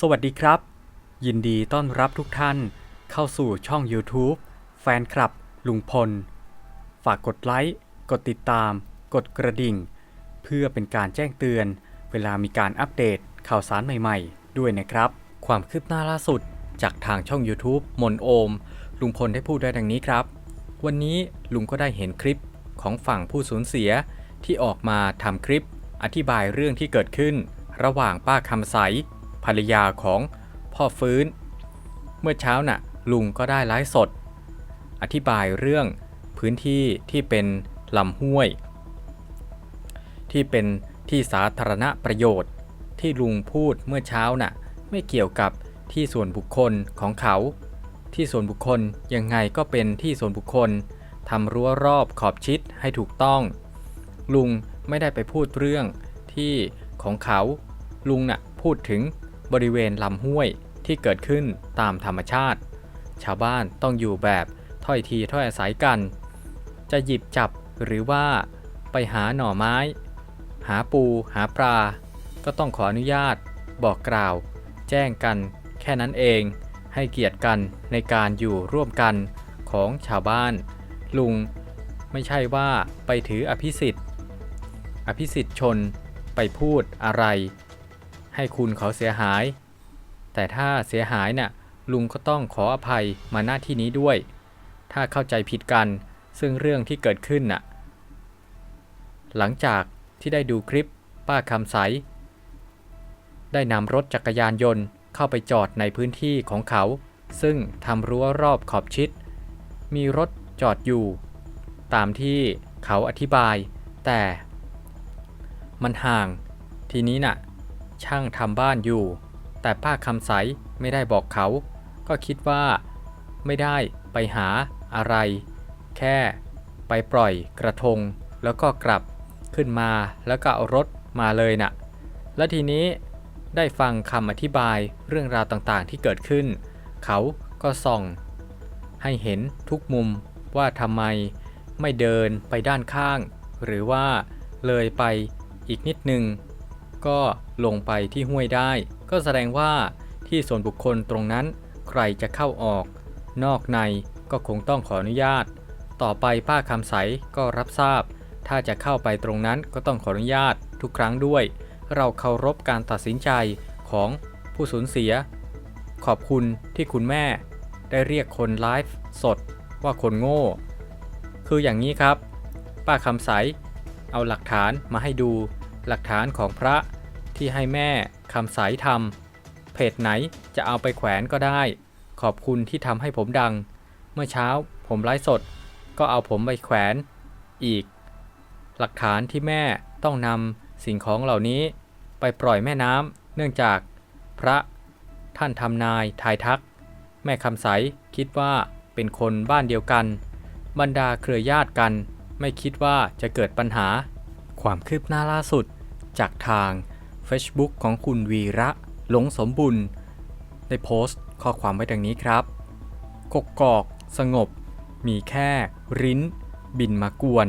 สวัสดีครับ ยินดีต้อนรับทุกท่านเข้าสู่ช่อง YouTube แฟนคลับ ลุงพล ฝากกดไลค์ กดติดตาม กดกระดิ่ง เพื่อเป็นการแจ้งเตือน เวลามีการอัปเดตข่าวสารใหม่ๆ ด้วยนะครับ ความคืบหน้าล่าสุดจากทางช่อง YouTube มนโอม ลุงพลได้พูดได้ดังนี้ครับ วันนี้ลุงก็ได้เห็นคลิปของฝั่งผู้สูญเสียที่ออกมาทำคลิป อธิบายเรื่องที่เกิดขึ้น ระหว่างป้าคำใส ภรรยาของพ่อฟื้น เมื่อเช้าน่ะลุงก็ได้ไลฟ์สด อธิบายเรื่องพื้นที่ที่เป็นลำห้วย ที่เป็นที่สาธารณประโยชน์ ที่ลุงพูดเมื่อเช้าน่ะไม่เกี่ยวกับที่ส่วนบุคคลของเขา ที่ส่วนบุคคลยังไงก็เป็นที่ส่วนบุคคลทำรั้วรอบขอบชิดให้ถูกต้อง ลุงไม่ได้ไปพูดเรื่องที่ของเขา ลุงน่ะพูดถึง บริเวณลำห้วยที่เกิดขึ้นตามธรรมชาติ ชาวบ้านต้องอยู่แบบถ้อยทีถ้อยอาศัยกัน จะหยิบจับหรือว่าไปหาหน่อไม้ หาปูหาปลา ก็ต้องขออนุญาต บอกกล่าว แจ้งกันแค่นั้นเอง ให้เกียรติกันในการอยู่ร่วมกันของชาวบ้าน ลุงไม่ใช่ว่าไปถืออภิสิทธิ์ อภิสิทธิ์ชนไปพูดอะไร ให้คุณเขาเสียหาย แต่ถ้าเสียหายน่ะลุงก็ต้องขออภัยมาหน้าที่นี้ด้วย ถ้าเข้าใจผิดกันซึ่งเรื่องที่เกิดขึ้นน่ะ หลังจากที่ได้ดูคลิปป้าคำใส ได้นำรถจักรยานยนต์เข้าไปจอดในพื้นที่ของเขา ซึ่งทำรั้วรอบขอบชิด มีรถจอดอยู่ ตามที่เขาอธิบาย แต่ มันห่าง ทีนี้น่ะ ช่างทำบ้านอยู่ แต่ป้าคำใสไม่ได้บอกเขา ก็คิดว่า ไม่ได้ไปหาอะไร แค่ไปปล่อยกระทง แล้วก็กลับขึ้นมาแล้วก็เอารถมาเลยน่ะ และทีนี้ได้ฟังคำอธิบายเรื่องราวต่างๆที่เกิดขึ้น เขาก็ส่อง ให้เห็นทุกมุมว่าทำไมไม่เดินไปด้านข้าง หรือว่าเลยไปอีกนิดนึง ก็ลงไปที่ห้วยได้ ก็แสดงว่าที่ส่วนบุคคลตรงนั้นใครจะเข้าออก นอกในก็คงต้องขออนุญาต ต่อไปป้าคำใสก็รับทราบ ถ้าจะเข้าไปตรงนั้นก็ต้องขออนุญาตทุกครั้งด้วย เราเคารพการตัดสินใจของผู้สูญเสีย ขอบคุณที่คุณแม่ ได้เรียกคนไลฟ์สดว่าคนโง่ คืออย่างนี้ครับ ป้าคำใส เอาหลักฐานมาให้ดู หลักฐานของพระที่ให้แม่คำใสทำเพจไหนจะเอาไปแขวนก็ได้ ขอบคุณที่ทำให้ผมดัง เมื่อเช้าผมไลฟ์สด ก็เอาผมไปแขวนอีก หลักฐานที่แม่ต้องนำสิ่งของเหล่านี้ ไปปล่อยแม่น้ำเนื่องจากพระท่านทำนายทายทัก แม่คำใสคิดว่าเป็นคนบ้านเดียวกัน บรรดาเครือญาติกัน ไม่คิดว่าจะเกิดปัญหา ความคืบหน้าล่าสุด จากทาง Facebook ของคุณวีระหลงสมบุญได้โพสต์ข้อความไว้ดังนี้ครับ กกกอก สงบ มีแค่ริ้น บินมากวน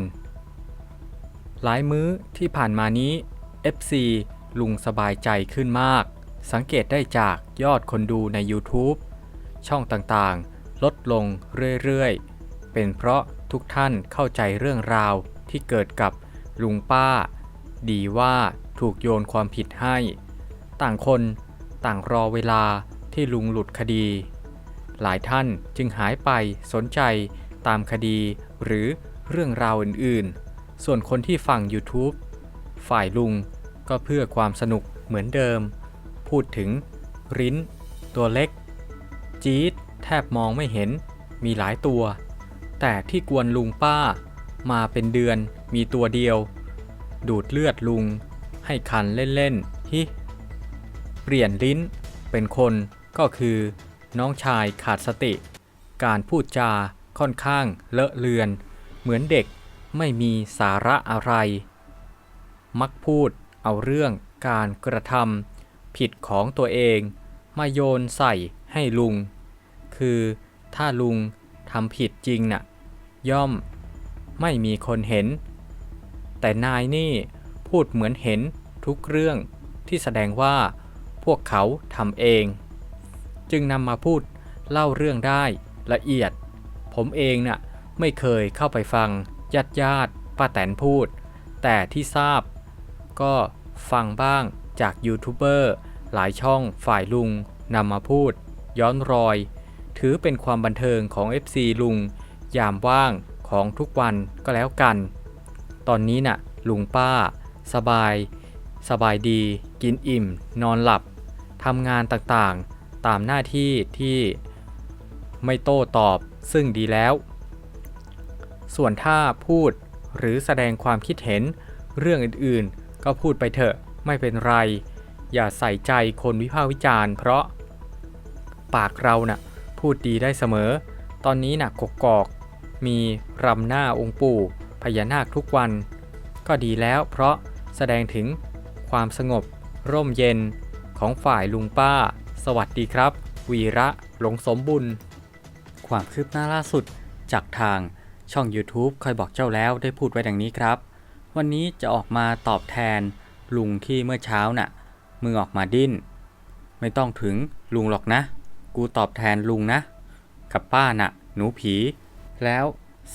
หลายมื้อที่ผ่านมานี้ FC ลุงสบายใจขึ้นมาก สังเกตได้จากยอดคนดูใน YouTube ช่องต่างๆ ลดลงเรื่อยๆ เป็นเพราะทุกท่านเข้าใจเรื่องราวที่เกิดกับลุงป้า ดีว่าถูกโยนความผิดให้ ต่างคนต่างรอเวลาที่ลุงหลุดคดี หลายท่านจึงหายไปสนใจตามคดีหรือเรื่องราวอื่นๆ ส่วนคนที่ฟัง YouTube ฝ่ายลุงก็เพื่อความสนุกเหมือนเดิม พูดถึง ริ้น ตัวเล็ก จี๊ด แทบมองไม่เห็น มีหลายตัว แต่ที่กวนลุงป้า มาเป็นเดือนมีตัวเดียว ดูดเลือดลุง ให้คันเล่นๆ ฮิ เปลี่ยนลิ้น เป็นคนก็คือ น้องชายขาดสติ การพูดจาค่อนข้างเลอะเลือน เหมือนเด็กไม่มีสาระอะไร มักพูดเอาเรื่องการกระทำผิดของตัวเอง มาโยนใส่ให้ลุง คือถ้าลุงทำผิดจริงน่ะ ย่อมไม่มีคนเห็น แต่นายนี่พูดเหมือนเห็นทุกเรื่องที่แสดงว่าพวกเขาทำเอง จึงนำมาพูดเล่าเรื่องได้ละเอียด ผมเองน่ะไม่เคยเข้าไปฟังญาติญาติป้าแตนพูด แต่ที่ทราบ ก็ฟังบ้างจากยูทูบเบอร์หลายช่องฝ่ายลุงนำมาพูด ย้อนรอย ถือเป็นความบันเทิงของ FC ลุง ยามว่างของทุกวันก็แล้วกัน ตอนนี้น่ะลุงป้า สบาย สบายดี กินอิ่ม นอนหลับทำงานต่างๆ ตามหน้าที่ที่ไม่โต้ตอบซึ่งดีแล้ว ส่วนถ้าพูดหรือแสดงความคิดเห็นเรื่องอื่นๆ ก็พูดไปเถอะไม่เป็นไร อย่าใส่ใจคนวิพากษ์วิจารณ์ เพราะ ปากเราน่ะพูดดีได้เสมอ ตอนนี้น่ะกกอก มีรำหน้าองค์ปู่ ญานาคทุกวัน ก็ดีแล้วเพราะแสดงถึงความสงบ ร่มเย็นของฝ่ายลุงป้า สวัสดีครับ วีระหลงสมบุญ ความคืบหน้าล่าสุดจากทางช่อง YouTube คอยบอกเจ้าแล้วได้พูดไว้ดังนี้ครับ วันนี้จะออกมาตอบแทนลุงที่เมื่อเช้าน่ะมึงออกมาดิ้น ไม่ต้องถึงลุงหรอกนะ กูตอบแทนลุงนะ กับป้าน่ะ หนูผี แล้ว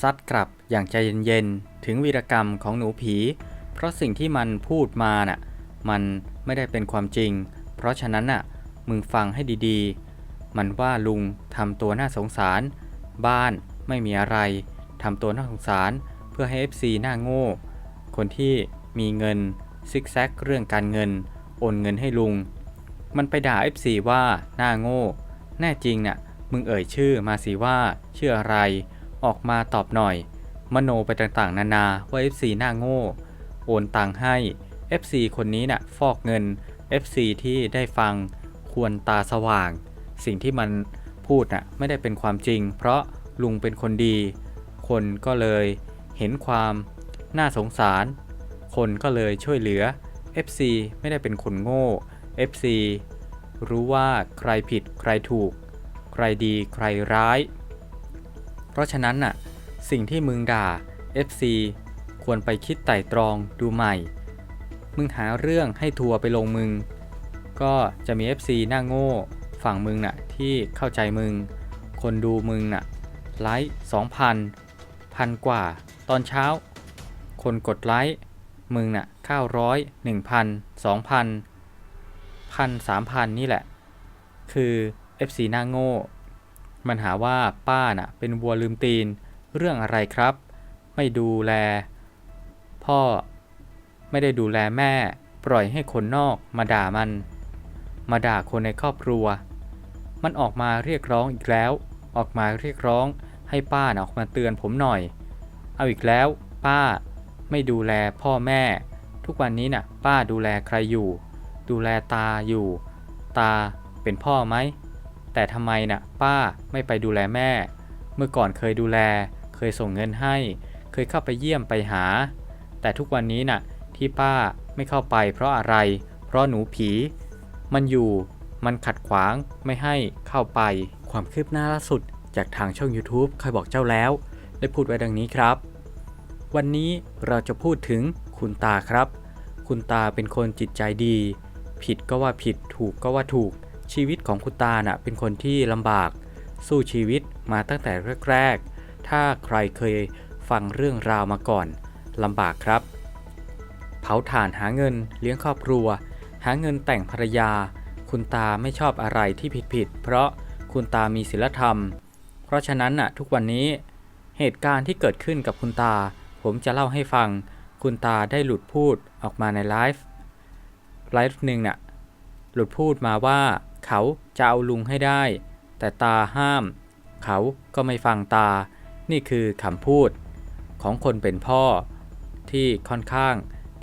ซัดกลับ อย่างใจเย็นๆ ถึงวีรกรรมของหนูผี เพราะสิ่งที่มันพูดมาน่ะ มันไม่ได้เป็นความจริง เพราะฉะนั้นน่ะ มึงฟังให้ดีๆ มันว่าลุงทำตัวน่าสงสาร บ้านไม่มีอะไรทำตัวน่าสงสาร เพื่อให้ FC หน้าโง่ คนที่มีเงินซิกแซกเรื่องการเงิน โอนเงินให้ลุง มันไปด่า FC ว่าหน้าโง่ แน่จริงน่ะ มึงเอ่ยชื่อมาสิว่าชื่ออะไร ออกมาตอบหน่อย มโนไปต่างๆ นานาว่า FC หน้าโง่ โอนตังให้ FC คนนี้น่ะฟอกเงิน FC ที่ได้ฟังควรตาสว่าง สิ่งที่มันพูดน่ะไม่ได้เป็นความจริง เพราะลุงเป็นคนดี คนก็เลยเห็นความน่าสงสาร คนก็เลยช่วยเหลือ FC ไม่ได้เป็นคนโง่ FC รู้ว่าใครผิดใครถูก ใครดีใครร้าย เพราะฉะนั้นน่ะ สิ่งที่มึงด่า FC ควรไปคิดไต่ตรองดูใหม่ มึงหาเรื่องให้ทัวร์ไปลงมึง ก็จะมี FC หน้าโง่ ฝั่งมึงน่ะที่เข้าใจมึง คนดูมึงน่ะไลค์2,000พันกว่า ตอนเช้า คนกดไลค์มึงน่ะ900 1,000 2,000พันสามพันนี่แหละ คือ FC หน้าโง่ มันหาว่าป้าน่ะเป็นวัวลืมตีน เรื่องอะไรครับ ไม่ดูแล พ่อ ไม่ได้ดูแลแม่ ปล่อยให้คนนอกมาด่ามัน มาด่าคนในครอบครัว มันออกมาเรียกร้องอีกแล้ว ออกมาเรียกร้องให้ป้านะออกมาเตือนผมหน่อย เอาอีกแล้ว ป้า ไม่ดูแลพ่อแม่ ทุกวันนี้น่ะ ป้าดูแลใครอยู่ ดูแลตาอยู่ ตาเป็นพ่อไหมแต่ทำไมน่ะ ป้าไม่ไปดูแลแม่ เมื่อก่อนเคยดูแล ยส่งเงินให้ เคยเข้าไปเยี่ยมไปหา แต่ทุกวันนี้น่ะที่ป้าไม่เข้าไปเพราะอะไร เพราะหนูผี มันอยู่ มันขัดขวางไม่ให้เข้าไป ความคืบหน้าล่าสุด จากทางช่อง YouTube เคยบอกเจ้าแล้ว ได้พูดไว้ดังนี้ครับ วันนี้เราจะพูดถึงคุณตาครับ คุณตาเป็นคนจิตใจดี ผิดก็ว่าผิดถูกก็ว่าถูก ชีวิตของคุณตาน่ะเป็นคนที่ลำบาก สู้ชีวิตมาตั้งแต่แรกๆ ถ้าใครเคยฟังเรื่องราวมาก่อนลำบากครับ เผาถ่านหาเงินเลี้ยงครอบครัว หาเงินแต่งภรรยา คุณตาไม่ชอบอะไรที่ผิดๆเพราะคุณตามีศีลธรรม เพราะฉะนั้นน่ะทุกวันนี้ เหตุการณ์ที่เกิดขึ้นกับคุณตา ผมจะเล่าให้ฟัง คุณตาได้หลุดพูดออกมาในไลฟ์ไลฟ์หนึ่งน่ะหลุดพูดมาว่าเขาจะเอาลุงให้ได้ แต่ตาห้าม เขาก็ไม่ฟังตา นี่คือคำพูดของคนเป็นพ่อ ที่ค่อนข้าง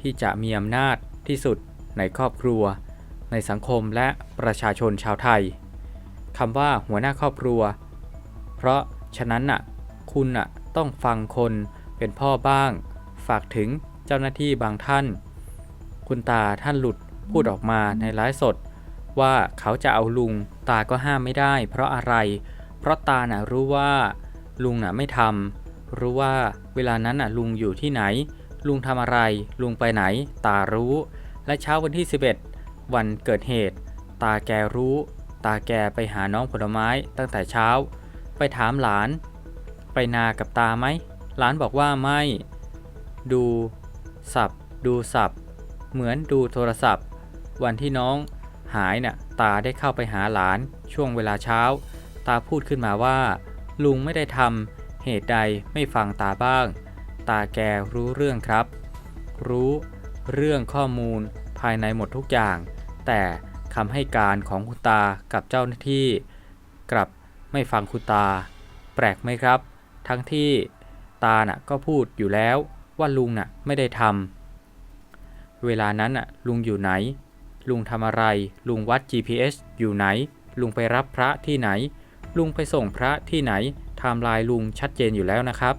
ที่จะมีอำนาจที่สุดในครอบครัว ในสังคมและประชาชนชาวไทยคำว่าหัวหน้าครอบครัว เพราะฉะนั้นน่ะคุณน่ะต้องฟังคนเป็นพ่อบ้าง ฝากถึงเจ้าหน้าที่บางท่าน คุณตาท่านหลุดพูดออกมาในไลฟ์สด ว่าเขาจะเอาลุงตาก็ห้ามไม่ได้ เพราะอะไร เพราะตาน่ะรู้ว่า ลุงน่ะไม่ทำรู้ว่าเวลานั้นน่ะลุงอยู่ที่ไหน ลุงทำอะไร ลุงไปไหน ตารู้ และเช้าวันที่ 11 วันเกิดเหตุ ตาแกรู้ ตาแกไปหาน้องผลไม้ตั้งแต่เช้า ไปถามหลาน ไปนากับตาไหมหลานบอกว่าไม่ ดูสับดูสับเหมือนดูโทรศัพท์ วันที่น้องหายน่ะตาได้เข้าไปหาหลานช่วงเวลาเช้า ตาพูดขึ้นมาว่า ลุงไม่ได้ทำเหตุใดไม่ฟังตาบ้าง ตาแกรู้เรื่องครับ รู้เรื่องข้อมูลภายในหมดทุกอย่าง แต่คำให้การของคุณตากับเจ้าหน้าที่ กลับไม่ฟังคุณตา แปลกไหมครับ ทั้งที่ตาน่ะก็พูดอยู่แล้วว่าลุงน่ะไม่ได้ทำเวลานั้นน่ะลุงอยู่ไหน ลุงทำอะไร ลุงวัด GPS อยู่ไหน ลุงไปรับพระที่ไหน ลุงไปส่งพระที่ไหนไทม์ไลน์ลุงชัดเจนอยู่แล้วนะครับ